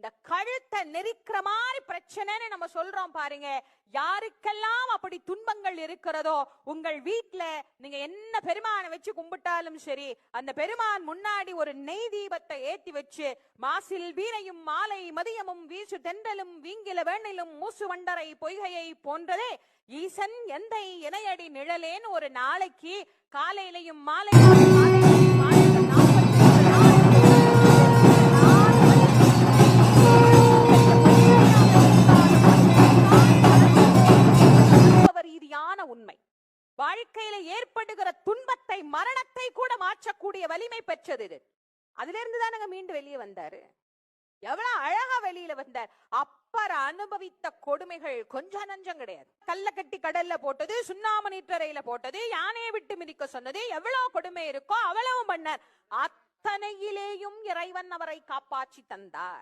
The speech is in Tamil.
இந்த கழுத்தை நெரிக்கிற மாதிரி பிரச்சனைன்னு நம்ம சொல்றோம் பாருங்க. யாருக்கெல்லாம் அப்படி துன்பங்கள் இருக்கிறதோ உங்கள் வீட்ல நீங்க என்ன பெருமானை வச்சு கும்பிட்டாலும் சரி அந்த பெருமான் முன்னாடி ஒரு நெய் தீபத்தை ஏத்தி வச்சு மாசில் வீணையும் மாலை மதியமும் வீசு தென்றலும் வீங்கில வேணிலும் மூசு வண்டரை பொய்கையை போன்றதே ஈசன் எந்தை இணையடி நிழலேன்னு ஒரு நாளைக்கு காலையிலையும் மாலை அனுபவ உண்மை. வாழ்க்கையில ஏற்படுகிற துன்பத்தை மரணத்தை கூட மாற்றக்கூடிய வலிமை பெற்றது இது. அதுல இருந்து தானுங்க மீண்டு வெளியே வந்தாரு. எவ்வளவு அழகா வெளியில வந்தார். அப்பர் அனுபவித்த கொடுமைகள் கொஞ்சம் நஞ்சம் கிடையாது. கல்ல கட்டி கடல்ல போட்டது சுண்ணாம நீற்றறையில போட்டது யானையை விட்டு மிதிக்க சொன்னது எவ்வளவு கொடுமை இருக்கோ அவ்வளவு பண்ணார். அத்தனையிலேயும் இறைவன் அவரை காப்பாற்றி தந்தார்.